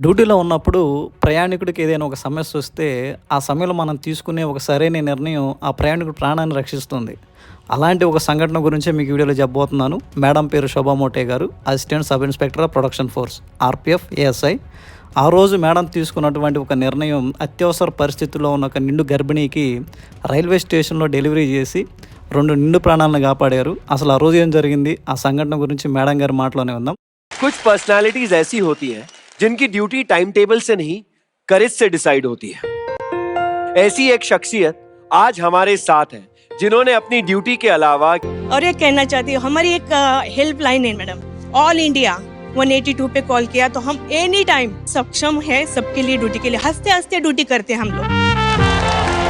డ్యూటీలో ఉన్నప్పుడు ప్రయాణికుడికి ఏదైనా ఒక సమస్య వస్తే ఆ సమయంలో మనం తీసుకునే ఒక సరైన నిర్ణయం ఆ ప్రయాణికుడి ప్రాణాన్ని రక్షిస్తుంది అలాంటి ఒక సంఘటన గురించే మీకు వీడియోలో చెప్పబోతున్నాను మేడం పేరు Shobha Mote garu assistant sub inspector of protection force RPF ASI ఆ రోజు మేడం తీసుకున్నటువంటి ఒక నిర్ణయం అత్యవసర పరిస్థితుల్లో ఉన్న ఒక నిండు గర్భిణీకి రైల్వే స్టేషన్లో డెలివరీ చేసి రెండు నిండు ప్రాణాలను కాపాడారు అసలు ఆ రోజు ఏం జరిగింది ఆ సంఘటన గురించి మేడం గారి మాటలోనే ఉందాం कुछ पर्सनालिटीज ऐसी होती हैं जिनकी ड्यूटी टाइम टेबल से नहीं करेज से डिसाइड होती है ऐसी एक शख्सियत आज हमारे साथ है जिन्होंने अपनी ड्यूटी के अलावा और ये कहना चाहती हूँ हमारी एक हेल्पलाइन है मैडम ऑल इंडिया 182 पे कॉल किया तो हम एनी टाइम सक्षम है सबके लिए ड्यूटी के लिए हंसते हंसते ड्यूटी करते हैं हम लोग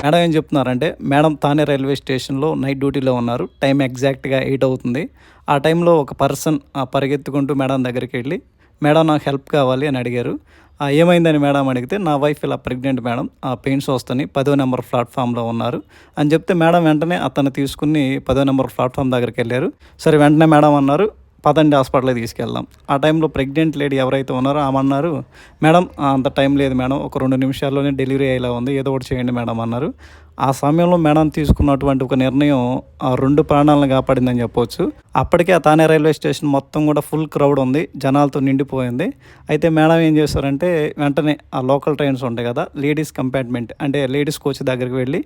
మేడం ఏం చెప్తున్నారంటే మేడం తానే రైల్వే స్టేషన్లో నైట్ డ్యూటీలో ఉన్నారు టైం ఎగ్జాక్ట్గా ఎయిట్ అవుతుంది ఆ టైంలో ఒక పర్సన్ పరిగెత్తుకుంటూ మేడం దగ్గరికి వెళ్ళి మేడం నాకు హెల్ప్ కావాలి అని అడిగారు. ఏమైందని మేడం? అడిగితే నా వైఫ్ ఇలా ప్రెగ్నెంట్ మేడం. ఆ పెయిన్స్ వస్తాయి పదో నెంబర్ ప్లాట్ఫామ్లో ఉన్నారు. అని చెప్తే మేడం వెంటనే అతను తీసుకుని పదో నెంబర్ ప్లాట్ఫామ్ దగ్గరికి వెళ్ళారు. సరే వెంటనే మేడం అన్నారు. పదండి హాస్పిటల్కి తీసుకెళ్దాం. ఆ టైంలో ప్రెగ్నెంట్ లేడీ ఎవరైతే ఉన్నారో ఆమె అన్నారు మేడం అంత టైం లేదు మేడం. ఒక రెండు నిమిషాల్లోనే డెలివరీ అయ్యేలా ఉంది. ఏదో ఒకటి చేయండి మేడం అన్నారు. ఆ సమయంలో మేడం తీసుకున్నటువంటి ఒక నిర్ణయం ఆ రెండు ప్రాణాలను కాపాడిందని చెప్పొచ్చు అప్పటికే ఆ తానే రైల్వే స్టేషన్ మొత్తం కూడా ఫుల్ క్రౌడ్ ఉంది జనాలతో నిండిపోయింది. అయితే మేడం ఏం చేశారంటే వెంటనే ఆ లోకల్ ట్రైన్స్ ఉంటాయి కదా లేడీస్ కంపార్ట్మెంట్ అంటే లేడీస్ కోచ్ దగ్గరికి వెళ్ళి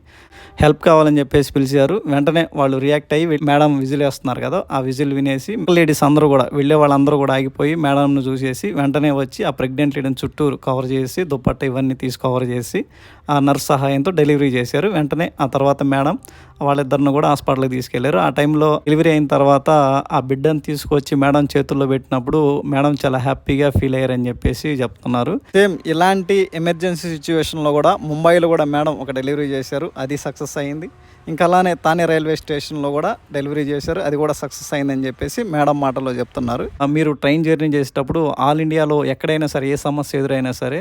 హెల్ప్ కావాలని చెప్పేసి పిలిచారు. వెంటనే వాళ్ళు రియాక్ట్ అయ్యి మేడం విజిల్ వేస్తున్నారు కదా ఆ విజిల్ వినేసి లేడీస్ అందరూ కూడా వెళ్ళే వాళ్ళందరూ కూడా ఆగిపోయి మేడంను చూసేసి వెంటనే వచ్చి ఆ ప్రెగ్నెంట్ లేడీని చుట్టూరు కవర్ చేసి దుప్పట్ట ఇవన్నీ తీసి కవర్ చేసి ఆ నర్స్ సహాయంతో డెలివరీ చేశారు. వెంటనే ఆ తర్వాత మేడం వాళ్ళిద్దరిని కూడా హాస్పిటల్కి తీసుకెళ్ళారు. ఆ టైంలో డెలివరీ అయిన తర్వాత ఆ బిడ్డను తీసుకొచ్చి మేడం చేతుల్లో పెట్టినప్పుడు మేడం చాలా హ్యాపీగా ఫీల్ అయ్యారని చెప్పేసి చెప్తున్నారు. సేమ్ ఇలాంటి ఎమర్జెన్సీ సిచ్యువేషన్లో కూడా ముంబైలో కూడా మేడం ఒక డెలివరీ చేశారు. అది సక్సెస్ అయింది. ఇంకా అలానే తానే రైల్వే స్టేషన్లో కూడా డెలివరీ చేశారు. అది కూడా సక్సెస్ అయిందని చెప్పేసి మేడం మాటలో చెప్తున్నారు. మీరు ట్రైన్ జర్నీ చేసేటప్పుడు ఆల్ ఇండియాలో ఎక్కడైనా సరే ఏ సమస్య ఎదురైనా సరే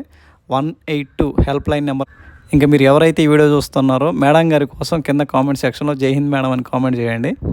one eight two help line number ఇంకా మీరు ఎవరైతే ఈ వీడియో చూస్తున్నారో మేడం గారి కోసం కింద కామెంట్ సెక్షన్లో జై హింద్ మేడం అని కామెంట్ చేయండి.